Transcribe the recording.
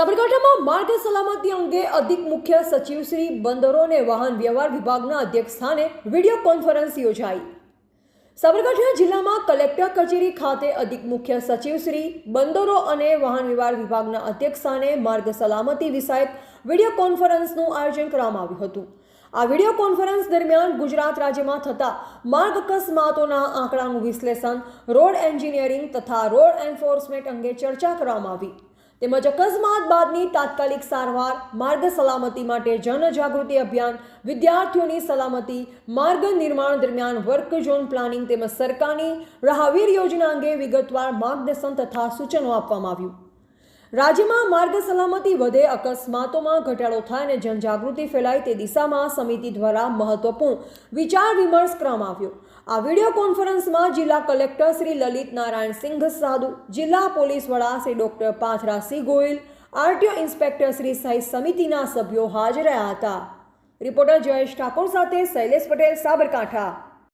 સાબરકાંઠામાં માર્ગ સલામતી અંગે અધિક મુખ્ય સચિવ શ્રી બંદરો અને વાહન વ્યવહાર વિભાગના અધ્યક્ષ સ્થાને વીડિયો કોન્ફરન્સ યોજાઈ. સાબરકાંઠા જિલ્લામાં કલેક્ટર કચેરી ખાતે અધિક મુખ્ય સચિવ શ્રી બંદરો અને વાહન વ્યવહાર વિભાગના અધ્યક્ષ સ્થાને માર્ગ સલામતી વિષયક વીડિયો કોન્ફરન્સનું આયોજન કરવામાં આવ્યું હતું. આ વીડિયો કોન્ફરન્સ દરમિયાન ગુજરાત રાજ્યમાં થતા માર્ગ અકસ્માતોના આંકડાનું વિશ્લેષણ, રોડ એન્જિનિયરિંગ તથા રોડ એન્ફોર્સમેન્ટ અંગે ચર્ચા કરવામાં આવી. તેમજ અકસ્માત બાદની તાત્કાલિક સારવાર, માર્ગ સલામતી માટે જનજાગૃતિ અભિયાન, વિદ્યાર્થીઓની સલામતી, માર્ગ નિર્માણ દરમિયાન વર્ક ઝોન પ્લાનિંગ તેમજ સરકારની રાહવીર યોજના અંગે વિગતવાર માર્ગદર્શન તથા સૂચનો આપવામાં આવ્યું. રાજ્યમાં માર્ગ સલામતી વધે, અકસ્માતોમાં ઘટાડો થાય અને જનજાગૃતિ ફેલાય તે દિશામાં સમિતિ દ્વારા મહત્વપૂર્ણ વિચાર વિમર્શ કરવામાં આવ્યો. આ વીડિયો કોન્ફરન્સમાં જિલ્લા કલેક્ટર શ્રી લલિત નારાયણ સિંઘ, સાધુ જિલ્લા પોલીસ વડા Shri doctor Patharasinh Goyal, RTO inspector Shri સહિત સમિતિના સભ્યો હાજર રહ્યા હતા. રિપોર્ટર જયેશ ઠાકોર સાથે શૈલેષ પટેલ, સાબરકાંઠા.